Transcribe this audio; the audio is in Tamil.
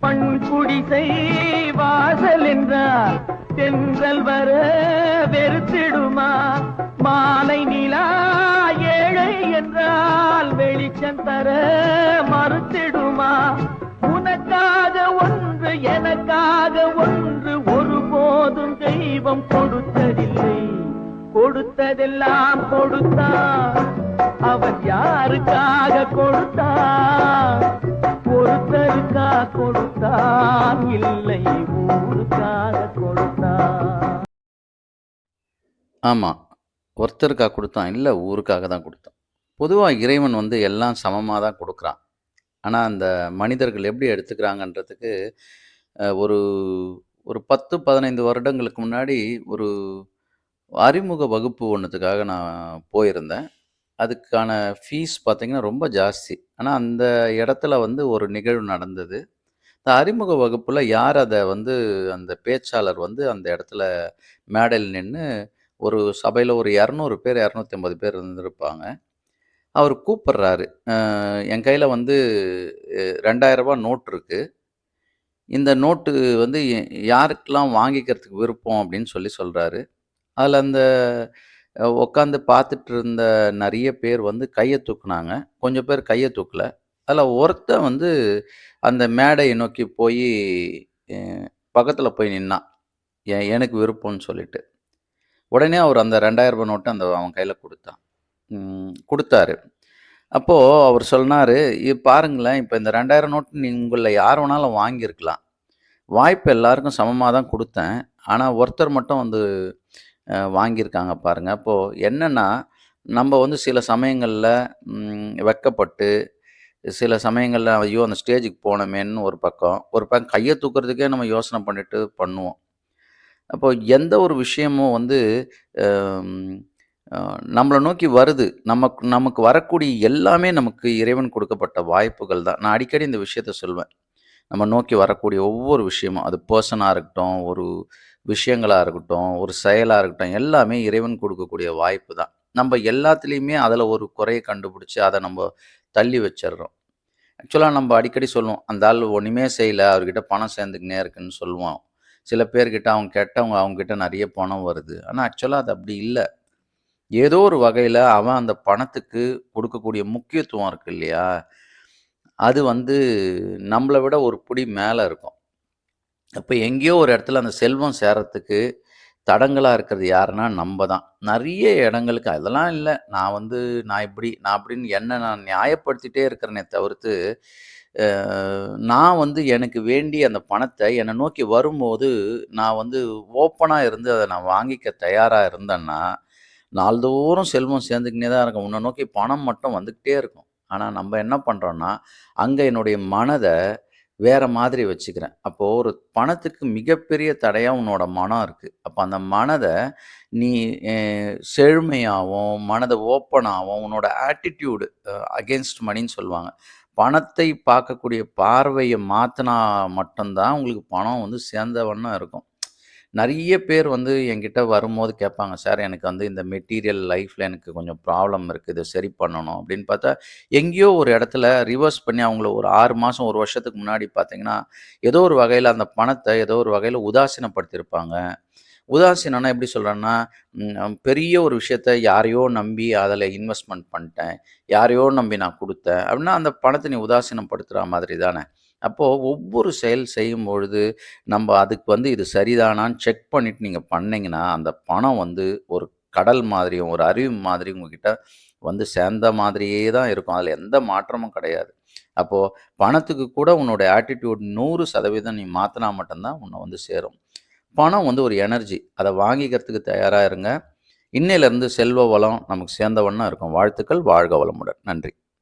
பண் குடிசை வாசல் என்றார் தென்றல் வர வெறுத்திடுமா? மாலை நிலா ஏழை என்றால் வெளிச்சம் தர மறுத்திடுமா? உனக்காக ஒன்று எனக்காக ஒன்று ஒருபோதும் தெய்வம் கொடுத்ததில்லை. கொடுத்ததெல்லாம் கொடுத்தான் அவன் யாருக்காக கொடுத்தான் கொடுத்தான் இல்லை ஊருக்காக கொடுத்தான் ஆமாம் ஒருத்தருக்காக கொடுத்தான். இல்லை ஊருக்காக தான் கொடுத்தான். பொதுவாக இறைவன் வந்து எல்லாம் சமமாக தான் கொடுக்குறான். ஆனால் அந்த மனிதர்கள் எப்படி எடுத்துக்கிறாங்கன்றதுக்கு ஒரு ஒரு பத்து பதினைந்து வருடங்களுக்கு முன்னாடி ஒரு அறிமுக வகுப்பு ஒன்றுத்துக்காக நான் போயிருந்தேன். அதுக்கான ஃபீஸ் பார்த்திங்கன்னா ரொம்ப ஜாஸ்தி. ஆனால் அந்த இடத்துல வந்து ஒரு நிகழ்வு நடந்தது. இந்த அறிமுக வகுப்பில் யார் அதை வந்து அந்த பேச்சாளர் வந்து அந்த இடத்துல மேடையில் நின்று ஒரு சபையில் ஒரு இரநூறு பேர் இரநூத்தி ஐம்பது பேர் இருந்திருப்பாங்க. அவர் கூப்பிட்றாரு. என் கையில் வந்து ரெண்டாயிரரூபா நோட் இருக்குது இந்த நோட்டு வந்து யாருக்கெல்லாம் வாங்கிக்கிறதுக்கு விருப்பம் அப்படின்னு சொல்லி சொல்கிறாரு அதில் அந்த உட்காந்து பார்த்துட்டு இருந்த நிறைய பேர் வந்து கையை தூக்குனாங்க. கொஞ்சம் பேர் கையை தூக்கல. அதில் ஒருத்தன் வந்து அந்த மேடையை நோக்கி போய் பக்கத்தில் போய் நின்னான். எ- எனக்கு விருப்பம்னு சொல்லிட்டு. உடனே அவர் அந்த 2000 ரூபாய் நோட்டை அந்த அவன் கையில் கொடுத்தான். கொடுத்தாரு. அப்போது அவர் சொன்னார் பாருங்களேன் இப்போ இந்த 2000 நோட்டு நீ உங்களில் யார் வேணாலும் வாங்கியிருக்கலாம். வாய்ப்பு எல்லாருக்கும் சமமாக தான் கொடுத்தேன். ஆனால் ஒருத்தர் மட்டும் வந்து வாங்கியிருக்காங்க பாருங்கள் அப்போது என்னென்னா நம்ம வந்து சில சமயங்களில் வெக்கப்பட்டு சில சமயங்களில் ஐயோ அந்த ஸ்டேஜுக்கு போனோமேன்னு ஒரு பக்கம். ஒரு பக்கம் கையை தூக்குறதுக்கே நம்ம யோசனை பண்ணிட்டு பண்ணுவோம். அப்போ எந்த ஒரு விஷயமும் வந்து நம்மளை நோக்கி வருது. நமக்கு நமக்கு வரக்கூடிய எல்லாமே நமக்கு இறைவன் கொடுக்கப்பட்ட வாய்ப்புகள் தான். நான் அடிக்கடி இந்த விஷயத்த சொல்வேன். நம்ம நோக்கி வரக்கூடிய ஒவ்வொரு விஷயமும் அது பர்சனாக இருக்கட்டும் ஒரு விஷயங்களாக இருக்கட்டும் ஒரு செயலாக இருக்கட்டும் எல்லாமே இறைவன் கொடுக்கக்கூடிய வாய்ப்பு தான். நம்ம எல்லாத்துலேயுமே அதில் ஒரு குறையை கண்டுபிடிச்சி அதை நம்ம தள்ளி வச்சிடுறோம். ஆக்சுவலாக நம்ம அடிக்கடி சொல்லுவோம் அந்த ஆள் ஒன்றுமே செய்யலை அவர்கிட்ட பணம் சேர்ந்துக்கினே இருக்குன்னு சொல்லுவோம் சில பேர்கிட்ட அவங்க கேட்டவங்க அவங்ககிட்ட நிறைய பணம் வருது. ஆனால் ஆக்சுவலாக அது அப்படி இல்லை. ஏதோ ஒரு வகையில் அவன் அந்த பணத்துக்கு கொடுக்கக்கூடிய முக்கியத்துவம் இருக்கு இல்லையா? அது வந்து நம்மளை விட ஒரு பிடி மேலே இருக்கும். அப்போ எங்கேயோ ஒரு இடத்துல அந்த செல்வம் சேரத்துக்கு தடங்களாக இருக்கிறது யாருன்னா நம்ம தான். நிறைய இடங்களுக்கு அதெல்லாம் இல்லை. நான் வந்து நான் இப்படி நான் அப்படின்னு என்ன நான் நியாயப்படுத்திட்டே இருக்கிறேனே தவிர்த்து நான் வந்து எனக்கு வேண்டிய அந்த பணத்தை என்னை நோக்கி வரும்போது நான் வந்து ஓப்பனாக இருந்து அதை நான் வாங்கிக்க தயாராக இருந்தேன்னா நாள்தோறும் செல்வம் சேர்ந்துக்கினே தான் இருக்கும். உன்னை நோக்கி பணம் மட்டும் வந்துக்கிட்டே இருக்கும். ஆனால் நம்ம என்ன பண்ணுறோன்னா அங்கே என்னுடைய மனதை வேற மாதிரி வச்சுக்கிறேன். அப்போது ஒரு பணத்துக்கு மிகப்பெரிய தடையாக உன்னோட மனம் இருக்குது அப்போ அந்த மனதை நீ செழுமையாகவும் மனதை ஓப்பனாகவும் உன்னோட ஆட்டிடியூடு அகேன்ஸ்ட் மணின்னு சொல்லுவாங்க. பணத்தை பார்க்கக்கூடிய பார்வையை மாற்றினா மட்டும்தான் உங்களுக்கு பணம் வந்து சேர்ந்த வண்ணம் இருக்கும். நிறைய பேர் வந்து என்கிட்ட வரும்போது கேட்பாங்க சார் எனக்கு வந்து இந்த மெட்டீரியல் லைஃப்பில் எனக்கு கொஞ்சம் ப்ராப்ளம் இருக்குது சரி பண்ணணும். அப்படின்னு பார்த்தா எங்கேயோ ஒரு இடத்துல ரிவர்ஸ் பண்ணி அவங்கள ஒரு ஆறு மாதம் ஒரு வருஷத்துக்கு முன்னாடி பார்த்தீங்கன்னா ஏதோ ஒரு வகையில் அந்த பணத்தை ஏதோ ஒரு வகையில் உதாசீனப்படுத்தியிருப்பாங்க. உதாசீனம்னா எப்படி சொல்கிறேன்னா பெரிய ஒரு விஷயத்த யாரையோ நம்பி அதில் இன்வெஸ்ட்மெண்ட் பண்ணிட்டேன். யாரையோ நம்பி நான் கொடுத்தேன். அப்படின்னா அந்த பணத்தை நீ உதாசீனப்படுத்துகிற மாதிரி தானே. அப்போது ஒவ்வொரு செயல் செய்யும் பொழுது நம்ம அதுக்கு வந்து இது சரிதானான்னு செக் பண்ணிட்டு நீங்கள் பண்ணிங்கன்னா அந்த பணம் வந்து ஒரு கடல் மாதிரியும் ஒரு அருவி மாதிரி உங்ககிட்ட வந்து சேர்ந்த மாதிரியே தான் இருக்கும். அதில் எந்த மாற்றமும் கிடையாது. அப்போது பணத்துக்கு கூட உன்னோட ஆட்டிடியூட் நூறு சதவீதம் நீ மாற்றினா மட்டும்தான் உன்னை வந்து சேரும். பணம் வந்து ஒரு எனர்ஜி அதை வாங்கிக்கிறதுக்கு தயாராக இருங்க. இன்னையிலேருந்து செல்வ வளம் நமக்கு சேர்ந்தவண்ணம் இருக்கும். வாழ்த்துக்கள். வாழ்க வளமுடன். நன்றி.